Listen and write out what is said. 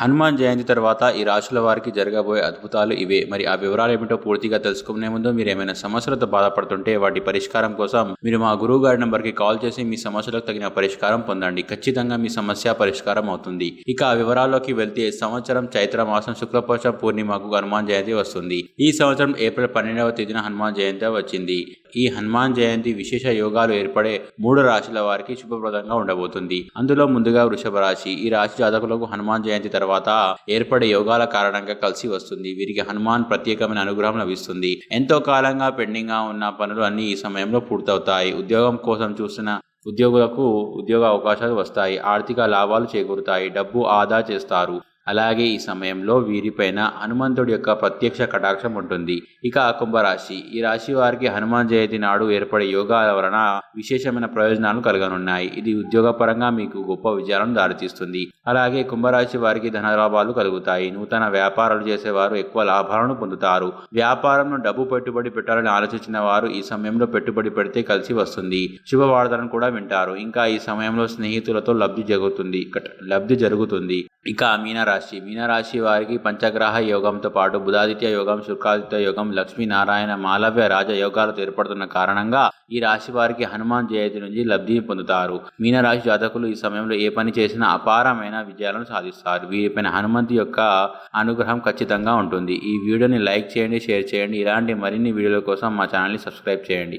హనుమాన్ జయంతి తర్వాత ఈ రాశుల వారికి జరగబోయే అద్భుతాలు ఇవే. మరి ఆ వివరాలు ఏమిటో పూర్తిగా తెలుసుకునే ముందు మీరు ఏమైనా సమస్యలతో బాధపడుతుంటే వాటి పరిష్కారం కోసం మీరు మా గురువు గారి నంబర్కి కాల్ చేసి మీ సమస్యలకు తగిన పరిష్కారం పొందండి. ఖచ్చితంగా మీ సమస్య పరిష్కారం అవుతుంది. ఇక ఆ వివరాల్లోకి వెళ్తే సంవత్సరం చైత్ర మాసం శుక్లపక్షం పూర్ణిమకు హనుమాన్ జయంతి వస్తుంది. ఈ సంవత్సరం ఏప్రిల్ పన్నెండవ తేదీన హనుమాన్ జయంతి వచ్చింది. ఈ హనుమాన్ జయంతి విశేష యోగాలు ఏర్పడే మూడు రాశుల వారికి శుభప్రదంగా ఉండబోతుంది. అందులో ముందుగా వృషభ రాశి. ఈ రాశి జాతకులకు హనుమాన్ జయంతి తర్వాత ఏర్పడే యోగాల కారణంగా కలిసి వస్తుంది. వీరికి హనుమాన్ ప్రత్యేకమైన అనుగ్రహం లభిస్తుంది. ఎంతో కాలంగా పెండింగ్గా ఉన్న పనులు అన్ని ఈ సమయంలో పూర్తవుతాయి. ఉద్యోగం కోసం చూస్తున్న ఉద్యోగులకు ఉద్యోగ అవకాశాలు వస్తాయి. ఆర్థిక లాభాలు చేకూరుతాయి. డబ్బు ఆదా చేస్తారు. అలాగే ఈ సమయంలో వీరిపైన హనుమంతుడి యొక్క ప్రత్యక్ష కటాక్షం ఉంటుంది. ఇక కుంభరాశి. ఈ రాశి వారికి హనుమాన్ జయంతి నాడు ఏర్పడే యోగాల వలన విశేషమైన ప్రయోజనాలు కలగనున్నాయి. ఇది ఉద్యోగపరంగా మీకు గొప్ప విజయాలను దారితీస్తుంది. అలాగే కుంభరాశి వారికి ధన లాభాలు కలుగుతాయి. నూతన వ్యాపారాలు చేసేవారు ఎక్కువ లాభాలను పొందుతారు. వ్యాపారంలో డబ్బు పెట్టుబడి పెట్టాలని ఆలోచించిన వారు ఈ సమయంలో పెట్టుబడి పెడితే కలిసి వస్తుంది. శుభవార్తలను కూడా వింటారు. ఇంకా ఈ సమయంలో స్నేహితులతో లబ్ధి జరుగుతుంది. లబ్ధి జరుగుతుంది. ఇక మీనరాశి మీనరాశి వారికి పంచగ్రహ యోగంతో పాటు బుధాదిత్య యోగం శుక్రాదిత్య యోగం లక్ష్మీనారాయణ మాలవ్య రాజ యోగాలతో ఏర్పడుతున్న కారణంగా ఈ రాశి వారికి హనుమాన్ జయంతి నుంచి లబ్ధిని పొందుతారు. మీనరాశి జాతకులు ఈ సమయంలో ఏ పని చేసినా అపారమైన విజయాలను సాధిస్తారు. వీరిపైన హనుమంతు యొక్క అనుగ్రహం ఖచ్చితంగా ఉంటుంది. ఈ వీడియోని లైక్ చేయండి షేర్ చేయండి. ఇలాంటి మరిన్ని వీడియోల కోసం మా ఛానల్ని సబ్స్క్రైబ్ చేయండి.